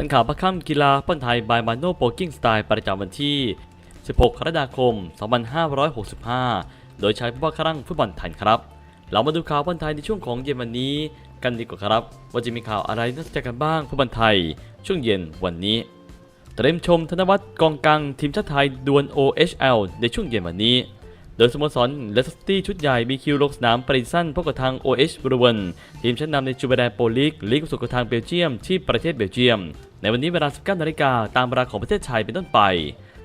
ทันข่าวประค่ำกีฬาป้นไทยบายมาโนโปกิ้งสไตล์ประจำวันที่ 16 กรกฎาคม 2565 โดยใช้ผู้ว่าครั่งฟุตบอลไทยครับ เรามาดูข่าวป้อนไทยในช่วงของเย็นวันนี้ กันดีกว่าครับ ว่าจะมีข่าวอะไรน่าสนใจกันบ้างฟุตบอลไทย ช่วงเย็นวันนี้ เตรียมชมธนวัฒน์กองกลางทีมชาติไทยดวล OHL ในช่วงเย็นวันนี้ ดยสโมสรเลสเตอร์ชุดใหญ่มีคิวลงสนามปริสั้นพบกับทาง OH บรูเวนทีมชั้นนำในจูเบแดนโปลีกลีกสุดกับทางเบลเยียมที่ประเทศเบลเยียม ในวันนี้เวลา 19นาฬิกาตามเวลาของประเทศไทยเป็นต้นไป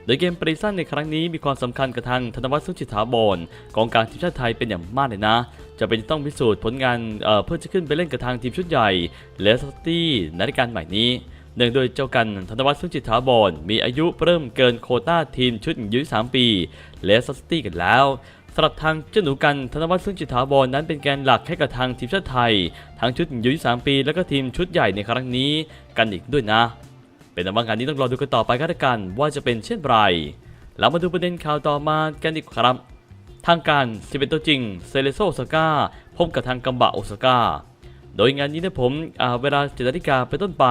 โดยเกมปริสั้นในครั้งนี้มีความสำคัญกับทางธนวัฒน์สุจิตถาวรกองกลางทีมชาติไทยเป็นอย่างมากเลยนะ จะเป็นต้องพิสูจน์ผลงานเเพื่อจะขึ้นไปเล่นกับทางทีมชุดใหญ่เลสเตอร์ในรายการใหม่นี้ เนื่องโดยเจ้ากันธนวัฒน์สุจิตถาวรมีอายุเริ่มเกินโคต้าทีมชุดอายุ3ปีเละสตอร์กันแล้วสำหรับทางเจ้าหนูกันธนวัฒน์สุจิตถาวรนั้นเป็นแกนหลักให้กับทางทีมชาติไทย ทั้งชุดอายุ3ปี แล้วก็ทีมชุดใหญ่ในครั้งนี้กันอีกด้วยนะ เป็นแต่ว่างานนี้ต้องรอดูกันต่อไปกันละกันว่าจะเป็นเช่นไรเรามาดูประเด็นข่าวต่อมากันดีกครับ ทางการสิเป็นตัวจริงเซเลโซโอซาก้าพบกับทางกัมบะโอซาก้าโดยงานนี้นะผมเวลาเจ็ดนาฬิกาเป็นต้นไป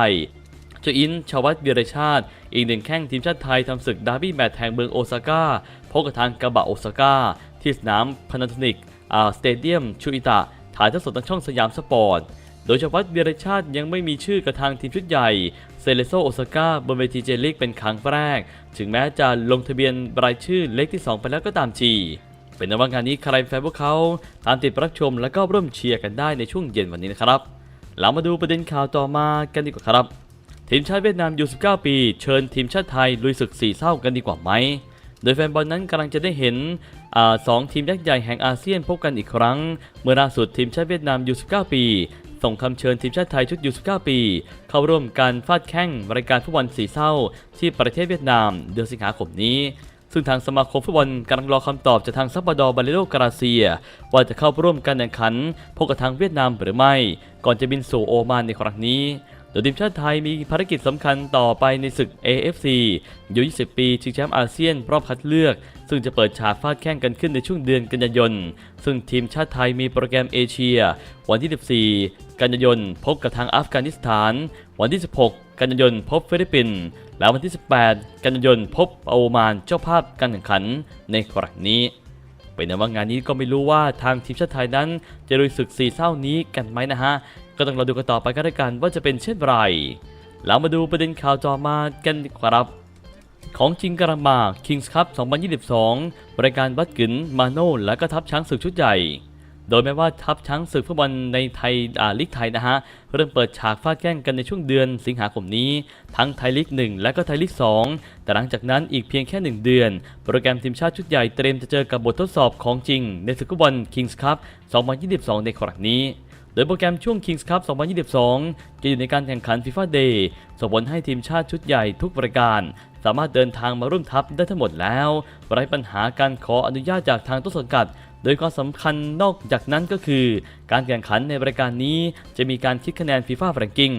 เจ้าอินชาวัตเบียรชาติ อีกหนึ่งแข้งทีมชาติไทยทำศึกดาร์บี้แมตช์แห่งเมืองโอซาก้าพบกับทางกัมบะโอซาก้าที่สนามพานาโทนิกอาสเตเดียมชูอิตะ ถ่ายทอดสดทางช่องสยามสปอร์ต โดยเฉพาะเบียรชาติยังไม่มีชื่อกับทางทีมชุดใหญ่เซเลโซโอซาก้าบนเวทีเจลิกเป็นครั้งแรก ถึงแม้จะลงทะเบียนรายชื่อเล็กที่ 2 ไปแล้วก็ตามทีเป็นในว่างานนี้ใครแฟนพวกเขาตามติดรับชมแล้วก็ร่วมเชียร์กันได้ในช่วงเย็นวันนี้นะครับเรามาดูประเด็นข่าวต่อมากันดีกว่าครับ ทีมชาติเวียดนามอยู่19 ปี เชิญทีมชาติไทยลุยศึกสี่เศร้ากันดีกว่าไหม โดยแฟนบอลนั้นกำลังจะได้เห็นอสองทีมยักษ์ใหญ่แห่งอาเซียนพบกันอีกครั้ง เมื่อล่าสุดทีมชาติเวียดนามอยู่19 ปี ส่งคำเชิญทีมชาติไทยชุดยู19 ปี เข้าร่วมการฟาดแข่งรายการฟุตบอลสี่เศร้า ที่ประเทศเวียดนามเดือนสิงหาคมนี้ซึ่งทางสมาคมฟุตบอลกำลังรอคำตอบจากทางซับบาดอร์บาเลโลกราเซีย ว่าจะเข้าร่วมการแข่งขันพบกับทางเวียดนามหรือไม่ ก่อนจะบินสู่โอมานในครั้งนี้ โดยทีมชาติไทยมีภารกิจสำคัญต่อไปในศึก AFC ยู20 ปีชิงแชมป์อาเซียนรอบคัดเลือก ซึ่งจะเปิดฉากฟาดแข่งกันขึ้นในช่วงเดือนกันยายน ซึ่งทีมชาติไทยมีโปรแกรมเอเชีย วันที่ 14 กันยายน พบกับทางอัฟกานิสถาน วันที่ 16 กันยายนพบฟิลิปปินส์แล้ววันที่ 18 กันยายนพบโอมานเจ้าภาพการแข่งขันในครั้งนี้เป็นว่างานนี้ก็ไม่รู้ว่าทางทีมชาติไทยนั้นจะลุยศึกสี่เศร้านี้กันไหมนะฮะ ก็ต้องรอดูกันต่อไปกันแล้วกันว่าจะเป็นเช่นไรเรามาดูประเด็นข่าวต่อมากันครับ ของจริงกระมา Kings Cup 2022 รายการวัดกึนมาโน่และก็ทัพช้างศึกชุดใหญ่ โดยแม้ว่าทัพช้างศึกฟุตบอลในไทยอ่าลีกไทยนะฮะ เริ่มเปิดฉากฟาดแกล้งกันในช่วงเดือนสิงหาคมนี้ ทั้งไทยลีก 1 และก็ไทยลีก 2 แต่หลังจากนั้นอีกเพียงแค่ 1 เดือน โปรแกรมทีมชาติชุดใหญ่เตรียมจะเจอกับบททดสอบของจริงในศึกฟุตบอล Kings Cup 2022 ในครั้งนี้ โดยโปรแกรมช่วง Kings Cup 2022 จะอยู่ในการแข่งขัน FIFA Day ส่งผลให้ทีมชาติชุดใหญ่ทุกรายการ สามารถเดินทางมาร่วมทัพได้ทั้งหมดแล้ว ไร้ปัญหาการขออนุญาตจากทางต้นสังกัด โดยความสำคัญนอกจากนั้นก็คือ การแข่งขันในรายการนี้จะมีการคิดคะแนน FIFA Ranking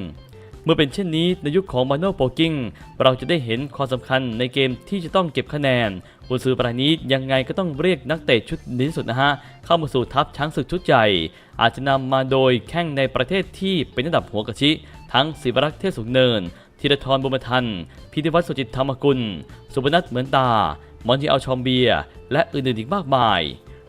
เมื่อเป็นเช่นนี้ในยุคของมาโนโปกิ้งเราจะได้เห็นความสำคัญในเกมที่จะต้องเก็บคะแนนกุนซือรายนี้ยังไงก็ต้องเรียกนักเตะชุดดีที่สุดนะฮะ เข้ามาสู่ทัพช้างศึกชุดใหญ่ อาจจะนำมาโดยแข้งในประเทศที่เป็นระดับหัวกะชิ ทั้งศิวรักษ์เทพสูงเนินธีรทรบุญมทันพิธิวัฒน์สุจิตธรรมกุล สุพนัทเหมือนตามอนจิอัลชอมเบีย และอื่นๆอีกมากมาย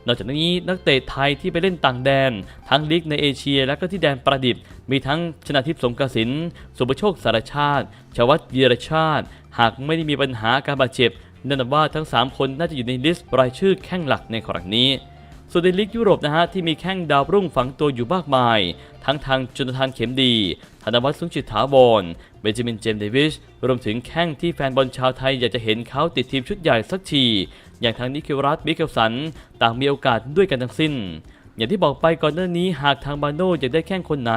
นอกจากนี้นักเตะไทยที่ไปเล่นต่างแดน ทั้งลีกในเอเชียและก็ที่แดนประดิษฐ์มีทั้งชนะทิพย์สงกระสินสุประโชคสารชาติ ชวัตเยียรชาติ หากไม่ได้มีปัญหาการบาดเจ็บแน่นอนว่าทั้ง 3 คนน่าจะอยู่ในลิสต์รายชื่อแข้งหลักในครั้งนี้ ส่วนในลีกยุโรปนะฮะที่มีแข้งดาวรุ่งฝังตัวอยู่มากมาย ทั้งทางจุนทานเข็มดี ธนวัฒน์สุงจิตถาวร เบนจามินเจมส์เดวิสรวมถึงแข้งที่แฟนบอลชาวไทยอยากจะเห็นเขาติดทีมชุดใหญ่สักที อย่างทางนิคิวรัสมิเคลสัน ต่างมีโอกาสด้วยกันทั้งสิ้นอย่างที่บอกไปก่อนหน้านี้หากทางบาโน่อยากได้แข้งคนไหน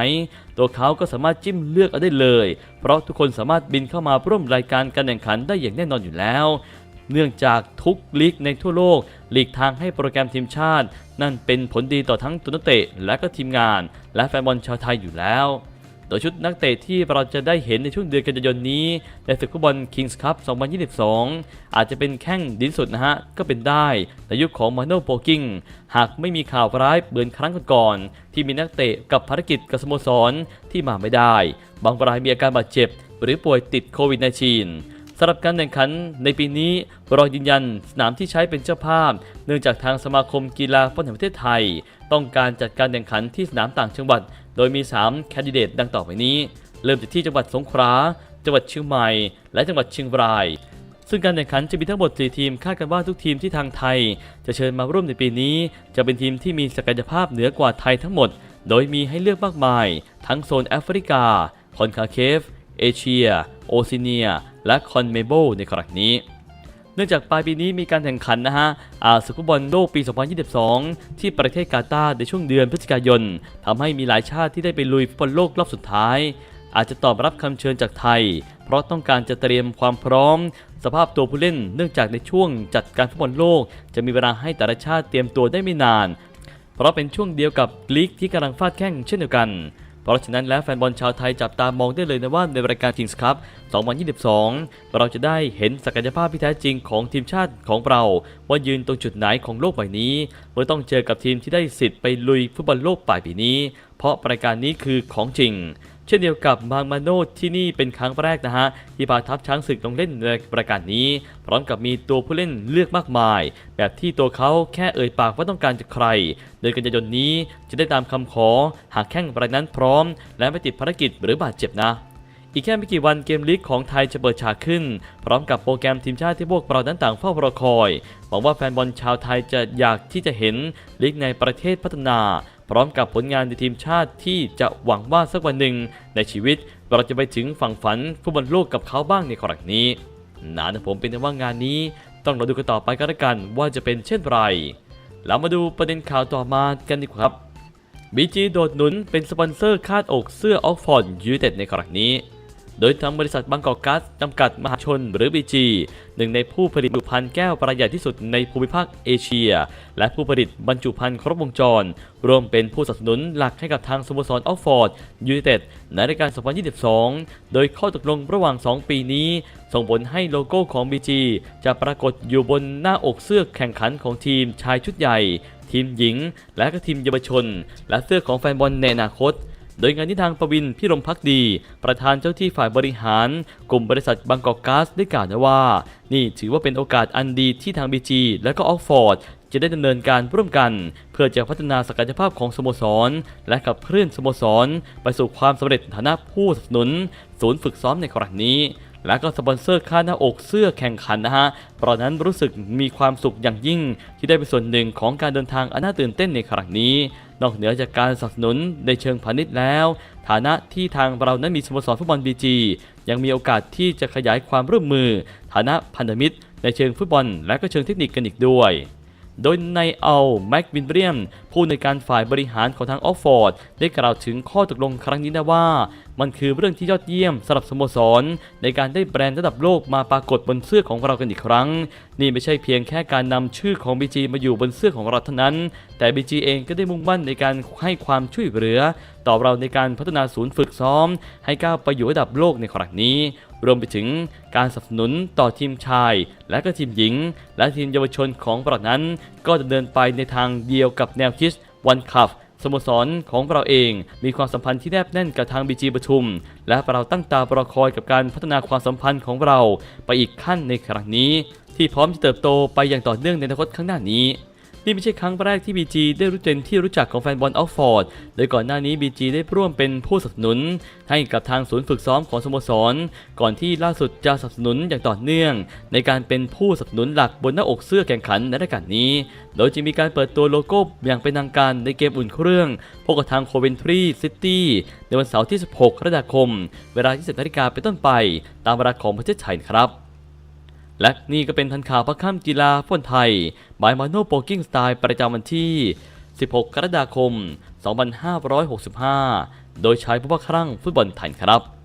ตัวเขาก็สามารถจิ้มเลือกเอาได้เลย เพราะทุกคนสามารถบินเข้ามาร่วมรายการการแข่งขันได้อย่างแน่นอนอยู่แล้ว เนื่องจากทุกลีกในทั่วโลกหลีกทางให้โปรแกรมทีมชาติ นั่นเป็นผลดีต่อทั้งตัวนักเตะและก็ทีมงาน และแฟนบอลชาวไทยอยู่แล้ว โดยชุดนักเตะที่เราจะได้เห็นในช่วงเดือนกันยายนนี้ ในศึกฟุตบอล Kings Cup 2022 อาจจะเป็นแข้งดินสุดนะฮะ ก็เป็นได้ในยุคของมาโนโปกิงหากไม่มีข่าวร้ายเหมือนครั้งก่อนๆที่มีนักเตะกับภารกิจกับสโมสรที่มาไม่ได้ บางรายมีอาการบาดเจ็บ หรือป่วยติดโควิด -19 สำหรับการแข่งขันในปีนี้เรายืนยันสนามที่ใช้เป็นเจ้าภาพ เนื่องจากทางสมาคมกีฬาฟุตบอลแห่งประเทศไทย ต้องการจัดการแข่งขันที่สนามต่างจังหวัด โดยมี 3 แคนดิเดตดังต่อไปนี้ เริ่มจากที่จังหวัดสงขลาจังหวัดเชียงใหม่ และจังหวัดเชียงราย ซึ่งการแข่งขันจะมีทั้งหมด 4 ทีมคาดกันว่าทุกทีมที่ทางไทย จะเชิญมาร่วมในปีนี้ จะเป็นทีมที่มีศักยภาพเหนือกว่าไทยทั้งหมด โดยมีให้เลือกมากมาย ทั้งโซนแอฟริกาคอนคาเคฟ เอเชีย โอซิเนีย และคอนเมโบในครั้งนี้ เนื่องจากปลายปีนี้มีการแข่งขันนะฮะอาศึกฟุตบอลโลกปี 2022 ที่ประเทศกาตาร์ในช่วงเดือนพฤศจิกายนทำให้มีหลายชาติที่ได้ไปลุยฟุตบอลโลกรอบสุดท้าย อาจจะตอบรับคำเชิญจากไทย เพราะต้องการจะเตรียมความพร้อม สภาพตัวผู้เล่น เนื่องจากในช่วงจัดการฟุตบอลโลก จะมีเวลาให้แต่ละชาติเตรียมตัวได้ไม่นาน เพราะเป็นช่วงเดียวกับลีกที่กำลังฟาดแข้งเช่นเดียวกัน เพราะฉะนั้นแล้วแฟนบอลชาวไทยจับตามองได้เลยนะว่าในรายการ Kings Cup 2022 เราจะได้เห็นศักยภาพที่แท้จริงของทีมชาติของเรา ว่ายืนตรงจุดไหนของโลกใบนี้เมื่อต้องเจอกับทีมที่ได้สิทธิ์ไปลุยฟุตบอลโลกปลายปีนี้ เพราะรายการนี้คือของจริง เช่นเดียวกับบางมาโนที่นี่เป็นครั้งแรกนะฮะ ที่พาทัพช้างศึกลงเล่นในปรายการนี้ พร้อมกับมีตัวผู้เล่นเลือกมากมาย แบบที่ตัวเขาแค่เอ่ยปากว่าต้องการจะใครเดือนกันยายนนี้จะได้ตามคำขอหากแข้งรายนั้นพร้อม และไม่ติดภารกิจหรือบาดเจ็บนะอีกแค่ไม่กี่วันเกมลีกของไทยจะเปิดฉากขึ้น พร้อมกับโปรแกรมทีมชาติที่พวกเรานั้นต่างเฝ้ารอคอยหวังว่าแฟนบอลชาวไทยจะอยากที่จะเห็นลีกในประเทศพัฒนา พร้อมกับผลงานในทีมชาติที่จะหวังว่าสักวันหนึ่ง ในชีวิตเราจะไปถึงฝั่งฝันฟุตบอลโลกกับเขาบ้างในครั้งนี้นานะผมเป็นแต่ว่างานนี้ ต้องรอดูกันต่อไปกันละกันว่าจะเป็นเช่นไรเรามาดูประเด็นข่าวต่อมากันดีกว่าครับบีจีโดดหนุนเป็นสปอนเซอร์คาดอกเสื้อออกฟอร์ดยูเต็ดในครั้งนี้ โดยทางบริษัทบางกอกก๊าซจำกัดมหาชนหรือ BG หนึ่งในผู้ผลิตบรรจุภัณฑ์แก้วประหยัดที่สุดในภูมิภาคเอเชีย และผู้ผลิตบรรจุภัณฑ์ครบวงจร รวมเป็นผู้สนับสนุนหลักให้กับทางสโมสรออกฟอร์ดยูไนเต็ดในรายการ 2022 โดยข้อตกลงระหว่าง 2 ปีนี้ ส่งผลให้โลโก้ของ BG จะปรากฏอยู่บนหน้าอกเสื้อแข่งขันของทีมชายชุดใหญ่ ทีมหญิง และก็ทีมเยาวชน และเสื้อของแฟนบอลในอนาคต โดยงานที่ทางประวินพิรมพักดี ประธานเจ้าที่ฝ่ายบริหาร กลุ่มบริษัทบางกอกก๊าซได้กล่าวนะว่า นี่ถือว่าเป็นโอกาสอันดีที่ทางบีจีและก็ออกฟอร์ดจะได้ดำเนินการร่วมกัน เพื่อจะพัฒนาศักยภาพของสโมสร และขับเคลื่อนสโมสร ไปสู่ความสำเร็จในฐานะผู้สนับสนุน ศูนย์ฝึกซ้อมในครั้งนี้ และก็สปอนเซอร์ค่าหน้าอกเสื้อแข่งขันนะฮะเพราะนั้นรู้สึกมีความสุขอย่างยิ่ง ที่ได้เป็นส่วนหนึ่งของการเดินทางอันน่าตื่นเต้นในครั้งนี้ นอกเหนือจากการสนับสนุนในเชิงพาณิชย์แล้ว ฐานะที่ทางเรานั้นมีสโมสรฟุตบอลบีจียังมีโอกาสที่จะขยายความร่วมมือ ฐานะพันธมิตร ในเชิงฟุตบอล และก็เชิงเทคนิคกันอีกด้วยโดยในเอาแม็กวินเรียมผู้ในการฝ่ายบริหารของทางออฟฟอร์ด ได้กล่าวถึงข้อตกลงครั้งนี้นะว่า มันคือเรื่องที่ยอดเยี่ยมสำหรับสโมสร ในการได้แบรนด์ระดับโลกมาปรากฏบนเสื้อของเรากันอีกครั้ง นี่ไม่ใช่เพียงแค่การนำชื่อของ BG มาอยู่บนเสื้อของเราเท่านั้น แต่ BG เองก็ได้มุ่งมั่นในการให้ความช่วยเหลือ ต่อเราในการพัฒนาศูนย์ฝึกซ้อม ให้ก้าวไปอยู่ระดับโลกในครั้งนี้ รวมไปถึงการสนับสนุนต่อทีมชาย และก็ทีมหญิง และทีมเยาวชนของเรานั้น ก็ดำเนินไปในทางเดียวกับแนวคิดวันคัพ สโมสรของเราเองมีความสัมพันธ์ที่แนบแน่นกับทางบีจีปทุม และเราตั้งตารอคอยกับการพัฒนาความสัมพันธ์ของเรา ไปอีกขั้นในครั้งนี้ ที่พร้อมจะเติบโตไปอย่างต่อเนื่องในอนาคตข้างหน้านี้ นี่ไม่ใช่ครั้งแรกที่ BG ได้รู้เป็นที่รู้จักของแฟนบอลออกฟอร์ด โดยก่อนหน้านี้ BG ได้ร่วมเป็นผู้สนับสนุน ให้กับทางศูนย์ฝึกซ้อมของสโมสร ก่อนที่ล่าสุดจะสนับสนุนอย่างต่อเนื่อง ในการเป็นผู้สนับสนุนหลักบนหน้าอกเสื้อแข่งขันในรายการนี้ โดยจะมีการเปิดตัวโลโก้อย่างเป็นทางการในเกมอุ่นเครื่องพบกับทางโคเวนทรีซิตี้ในวันเสาร์ที่ 16กรกฎาคม เวลา20นาฬิกาเป็นต้นไป ตามเวลาของประเทศไทยครับ และนี่ก็เป็นทันข่าวพระค่ำกีฬาฟุตบอลไทยบายมาโนโปกิ้งสไตล์ประจำวันที่ 16 กรกฎาคม 2565 โดยใช้ผู้ว่าครั่งฟุตบอลไทยครับ